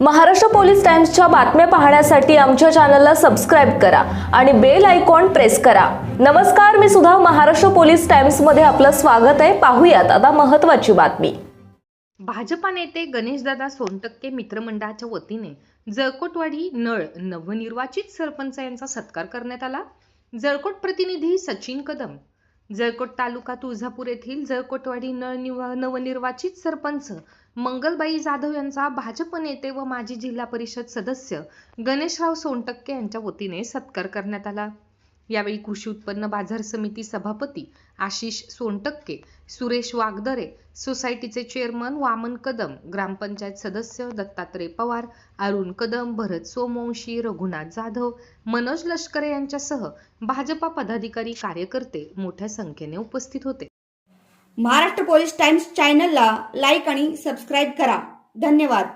Maharashtra police टाइम्सच्या बातम्या पाहण्यासाठी आमच्या चॅनलला सबस्क्राईब करा आणि बेल आयकॉन प्रेस करा. नमस्कार मी सुद्धा महाराष्ट्र पोलीस टाइम्समध्ये आपलं स्वागत आहे. पाहूयात आता महत्त्वाची बातमी. भाजपा नेते गणेशदादा सोनटक्के मित्रमंडळाच्या वतीने जळकोटवाडी नळ नवनिर्वाचित सरपंच यांचा सत्कार करण्यात आला. जळकोट प्रतिनिधी सचिन कदम जळकोट तालुका तुळजापूर येथील जळकोटवाडी नळ नवनिर्वाचित सरपंच मंगलबाई जाधव यांचा भाजप नेते व माजी जिल्हा परिषद सदस्य गणेशराव सोनटक्के यांच्या वतीने सत्कार करण्यात आला. यावेळी कृषी उत्पन्न बाजार समिती सभापती आशिष सोनटक्के सुरेश वागदरे सोसायटीचे चेअरमन वामन कदम ग्रामपंचायत सदस्य दत्तात्रय पवार अरुण कदम भरत सोमवंशी रघुनाथ जाधव मनोज लष्करे यांच्यासह भाजपा पदाधिकारी कार्यकर्ते मोठ्या संख्येने उपस्थित होते. महाराष्ट्र पोलीस टाइम्स चॅनलला लाईक आणि सबस्क्राईब करा. धन्यवाद.